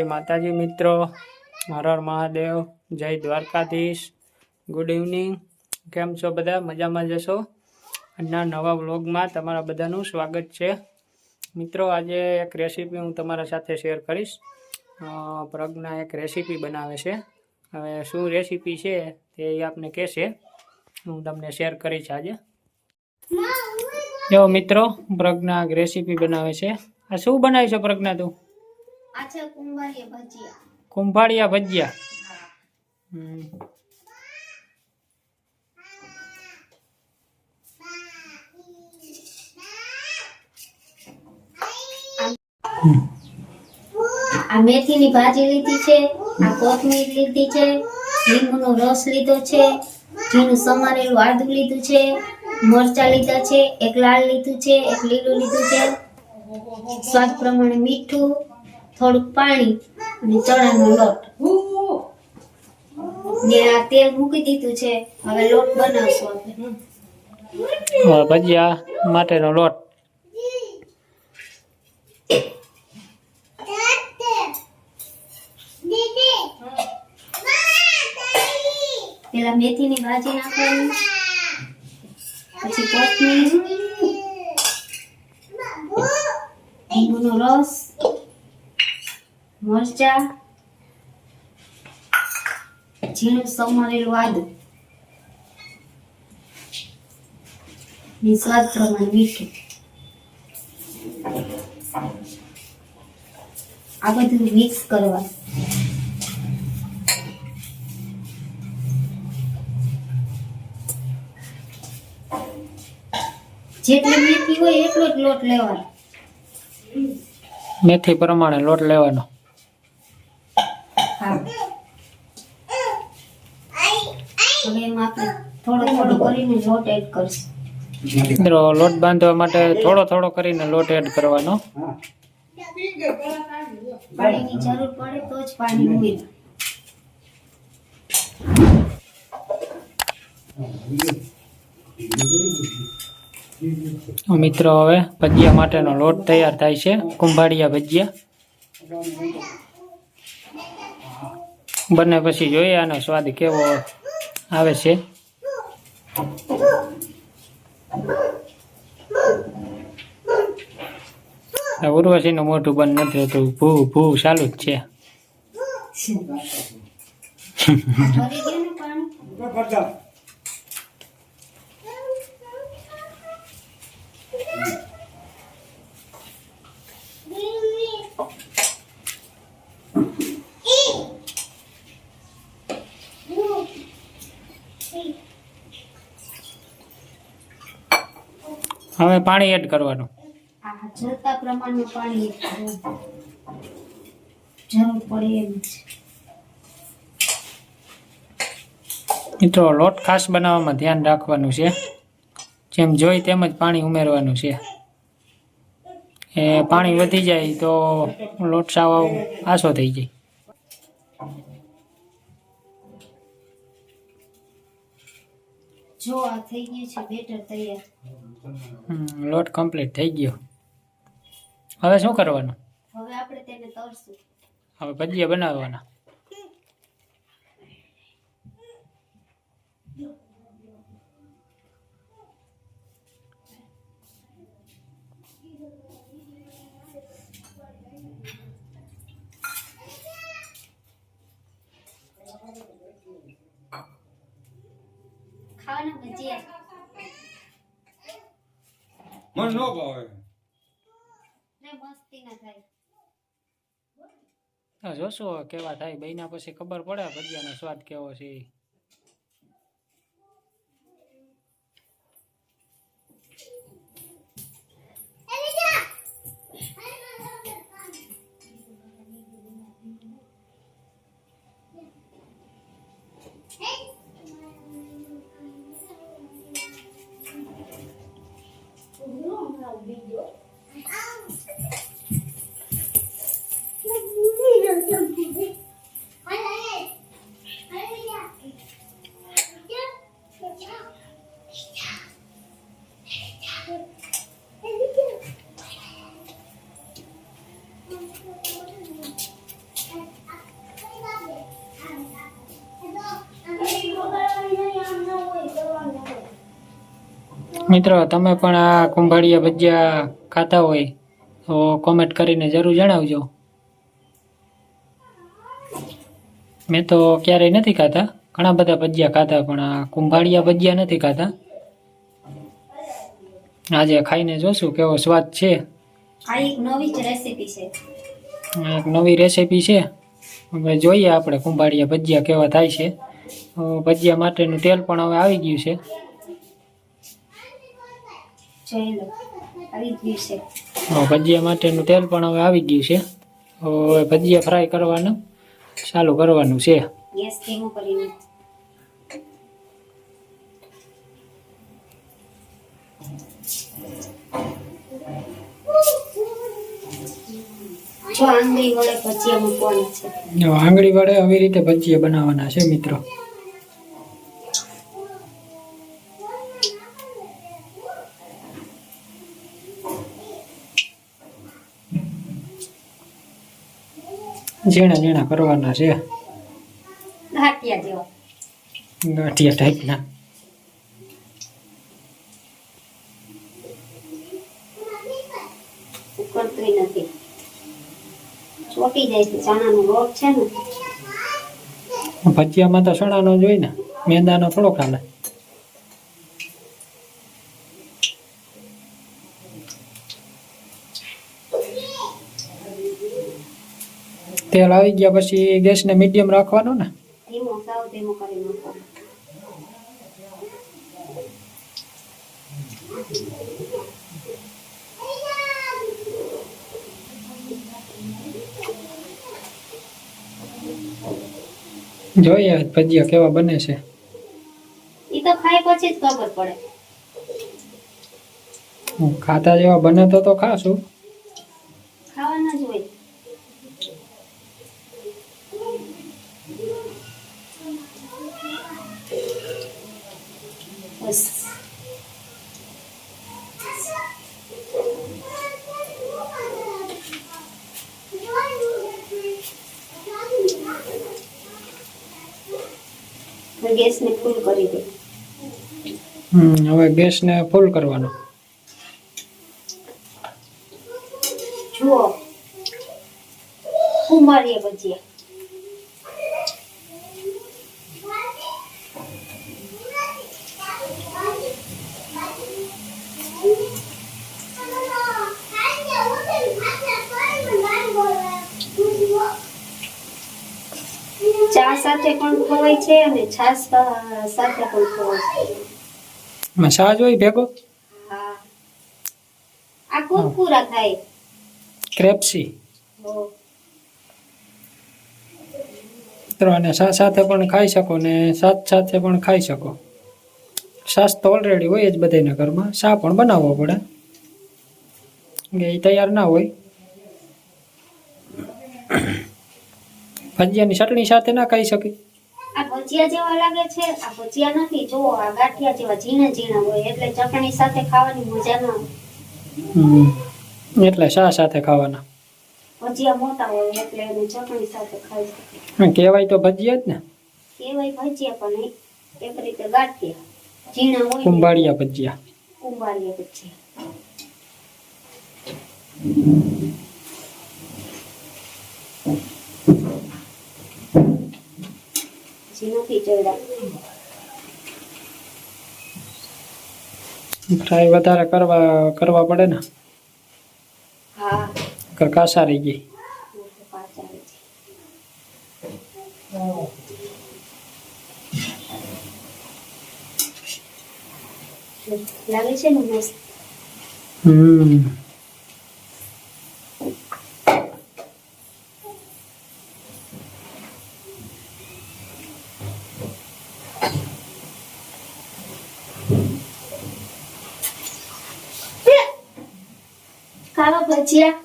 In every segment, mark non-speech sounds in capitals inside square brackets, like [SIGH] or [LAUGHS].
જય માતાજી મિત્રો, હર હર મહાદેવ, જય દ્વારકાધીશ. ગુડ ઇવનિંગ કેમ છો બધા? મજામાં જશો આજના નવા વ્લોગમાં તમારા બધાનું સ્વાગત છે. મિત્રો, આજે એક રેસીપી હું તમારા સાથે શેર કરીશ. પ્રજ્ઞા એક રેસીપી બનાવે છે. હવે શું રેસીપી છે તે આપને કહેશે. હું તમને શેર કરીશ આજે. જો મિત્રો, પ્રજ્ઞા એક રેસીપી બનાવે છે. આ શું બનાવી છે પ્રજ્ઞા તું? આ છે ભજીયા કુંભાળિયા ભજીયા હમ. આ મેથીની ભાજી લીધી છે આ કોથમીર લીધી છે લીંબુનો રસ લીધો છે જીનું સમારેલું આદુ લીધું છે મરચા લીધા છે એક લાલ લીધું છે એક લીલું લીધું છે સ્વાદ પ્રમાણે મીઠું થોડુંક પાણી અને ચણાનો લોટ. ને આ તેલ મૂકી દીધું છે. હવે લોટ બનાવશું આપણે. ભજીયા માટેનો લોટ. પેલા મેથીની ભાજી નાખવાની. પછી કોથમીર. લીંબુનો રસ. મરચા, ઝીણું સમારેલું આદુ. ને સ્વાદ પ્રમાણે મીઠું. આ બધું મિક્સ કરવા. જેટલી મેથી હોય એટલો જ લોટ લેવાનો. મેથી પ્રમાણે લોટ લેવાનો હા હવે એમાં આપણે થોડો થોડો કરીને લોટ એડ કરશું મિત્રો લોટ બાંધવા માટે થોડો થોડો કરીને લોટ એડ કરવાનો. પાણીની જરૂર પડે તો જ પાણી ઉમેરવાનું મિત્રો હવે ભજીયા માટેનો લોટ તૈયાર થાય છે. કુંભાળિયા ભજીયા. બને પછી જોઈએ આનો સ્વાદ કેવો આવે છે. આ ઉર્વશીનું મોઢું બંધ નથી હોતું ભૂ ભૂ ચાલુ જ છે. [LAUGHS] ભરી હવે પાણી એડ કરવાનું. જતા પ્રમાણમાં પાણી જરૂર પડે એમ મિત્રો લોટ ખાસ બનાવવામાં ધ્યાન રાખવાનું છે. જેમ જોઈ તેમ જ પાણી ઉમેરવાનું છે. એ પાણી વધી જાય તો લોટ સાવ આસો થઈ જાય. જો આ થઈ ગયું છે બેટર તૈયાર. લોટ કમ્પ્લીટ થઈ ગયો. હવે શું કરવાનું? હવે આપણે તેને તળશું. હવે ભજીયા બનાવવાના ખાવાના ભજીયા મને ન ભાવે ને મસ્તી ના થાય. તો જોશું હવે કેવા થાય. બન્યા પછી ખબર પડે ભજીયાનો સ્વાદ કેવો છે મિત્રો તમે પણ આ કુંભાળિયા ભજીયા ખાતા હોય તો કોમેન્ટ કરીને જરૂર જણાવજો. મેં તો ક્યારેય નથી ખાતા. ઘણા બધા ભજીયા ખાતા પણ આ કુંભાળિયા ભજીયા નથી ખાતા. આજે ખાઈને જોશું કેવો સ્વાદ છે. આ એક નવી રેસીપી છે. એક નવી રેસીપી છે. હવે જોઈએ આપણે કુંભાળિયા ભજીયા કેવા થાય છે. ભજીયા માટેનું તેલ પણ હવે આવી ગયું છે. જોઈ આવી ગયું છે. ભજીયા માટેનું તેલ પણ હવે આવી ગયું છે. હવે ભજીયા ફ્રાય કરવાનું ચાલુ કરવાનું છે. ગેસ ધીમો કરીને. જો આંગળી વડે ભજીયા મૂકવાના છે. આંગળી વડે આવી રીતે ભજીયા બનાવવાના છે મિત્રો. ઝીણા ઝીણા કરવાના છે. જેવા. ગાંઠિયા ટાઈપના. ઉકળતું નથી. ચોટી જાય છે ચણાનો લોટ છે ને. ભજીયામાં તો ચણાનો જ હોય ને મેંદાનો થોડો ખાલે તેલ આવી ગયા પછી ગેસને મીડિયમ રાખવાનો ને ધીમો સાવ ધીમો કરી નાખવાનો જોઈએ ભજીયા કેવા બને છે. ઈ તો ખાય પછી જ ખબર પડે. ખાતા જેવા બને તો તો ખાશું ખાવાના જ હોય બસ ગેસને ફૂલ કરી દે હમ હવે ગેસને ફૂલ કરવાનો. જુઓ. કુંભારીએ ભજીયા ચા સાથે પણ ખવાય છે અને છાસ સાથે પણ ખવાય છે. એમાં હોય ભેગો? હા. આ કુરકુરા થાય ક્રેપ્સી. અને છાશ સાથે પણ ખાઈ શકો ને સાથ સાથે પણ ખાઈ શકો. સાસ તો ઓલરેડી હોય જ બધાના ઘરમાં. શા પણ બનાવવો પડે. કે એ તૈયાર ના હોય. ભજીયાની ચટણી સાથે ના ખાઈ શકે. ભજીયા જેવા લાગે છે? આ ભજીયા નથી જો આ ગાંઠિયા જેવા ઝીણા ઝીણા હોય એટલે ચટણી સાથે ખાવાની મજા ના આવે. એટલે શા સાથે ખાવાના? ભજીયા મોટા હોય એટલે એને ચટણી સાથે ખાઈ શકે. કહેવાય તો ભજીયા જ ને? કેવાય ભજીયા પણ નહીં. એક રીતે ગાંઠિયા. ઝીણા હોય કુંભાળિયા ભજીયા. કુંભારીએ ભજીયા. નથી ચડ્યા. ફ્રાય વધારે કરવા કરવા પડે ને? હા. કાસા રહી ગઈ? પાછા. લાગે છે ને હમ. ખાવા ભજીયા.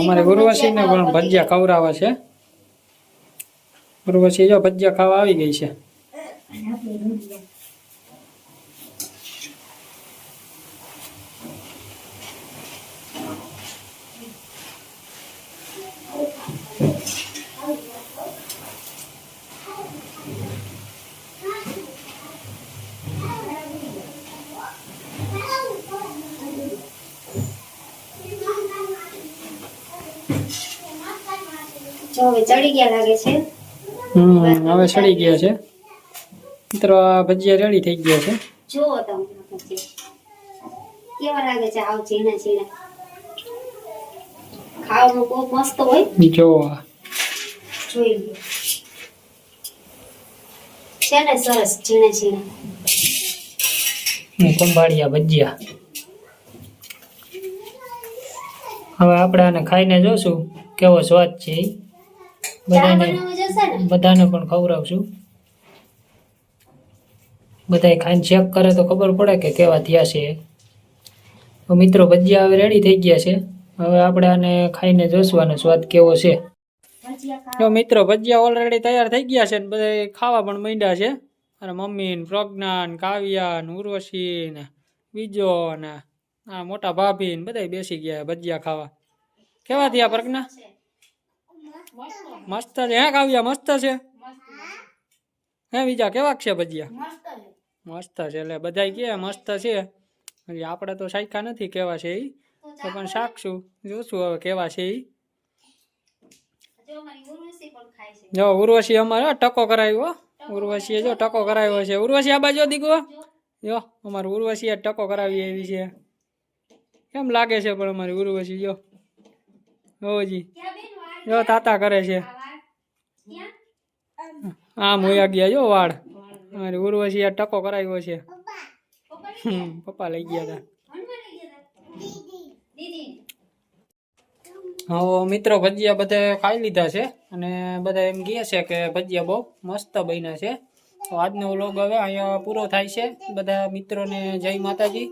અમારે ઉર્વશીને પણ ભજીયા ખવડાવે છે. ઉર્વશી જો ભજીયા ખાવા આવી ગઈ છે. જો હવે ચડી ગયા લાગે છે. હમ હવે ચડી ગયા છે. મિત્રો આ ભજીયા રેડી થઈ ગયા છે. જુઓ તમે કેવા લાગે છે? આવ ઝીણા ઝીણા. ખાવામાં બહુ મસ્ત હોય. જો. જોઈ લો. છે ને સરસ ઝીણા ઝીણા. ને ભજીયા. હવે આપણે આને ખાઈને જોશું કેવો સ્વાદ છે બધાને બધાને પણ ખવડાવશું. બધાય ખાઈને ચેક કરે તો ખબર પડે કે કેવા થયા છે. મિત્રો ભજીયા હવે રેડી થઈ ગયા છે. હવે આપણે આને ખાઈને જોશવાનો સ્વાદ કેવો છે. જો મિત્રો ભજીયા ઓલરેડી તૈયાર થઈ ગયા છે ને બધા ખાવા પણ માંડ્યા છે. અને મમ્મી ને પ્રજ્ઞા ને કાવ્યા ને ઉર્વશી ને બીજો ને આ મોટા ભાભી ને બધા બેસી ગયા ભજીયા ખાવા. કેવા થયા પ્રજ્ઞા મસ્ત છે, હે કાવ્યા, મસ્ત છે? હે, બીજા કેવા છે ભજીયા? મસ્ત છે એટલે બધા કે મસ્ત છે. આપણે તો સાયકા નથી કેવા છે એ તો પણ શાકશું જોશું હવે કેવા છે એ જો, ઉર્વશી અમારે ટકો કરાવ્યો. ઉર્વશીએ જો ટકો કરાવ્યો છે. ઉર્વશી, આ બાજુ દીકરો? જો, અમારે ઉર્વશીએ ટકો કરાવી એવી છે. કેમ લાગે છે પણ અમારી ઉર્વશી, જો. હોજી. જો તાતા કરે છે. આમ હોયા ગયા જો વાળ. અરે ઉર્વશી આ ટકો કરાવ્યો છે. પપ્પા લઈ ગયા હતા હવે, મિત્રો ભજીયા બધા ખાઈ લીધા છે અને બધા એમ કહે છે કે ભજીયા બહુ મસ્ત બન્યા છે. તો આજનો વ્લોગ હવે અહીંયા પૂરો થાય છે. બધા મિત્રોને જય માતાજી.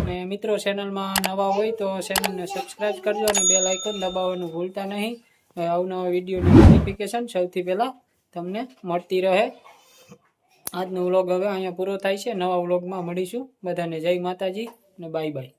અને મિત્રો ચેનલમાં નવા હોય તો ચેનલને સબસ્ક્રાઈબ કરજો અને બે આઇકોન દબાવવાનું ભૂલતા નહીં. હવે આવનવા વિડીયોની નોટિફિકેશન સૌથી પહેલાં તમને મળતી રહે. આજનો વ્લોગ હવે અહીંયા પૂરો થાય છે. નવા વ્લોગમાં મળીશું. બધાને જય માતાજી અને બાય બાય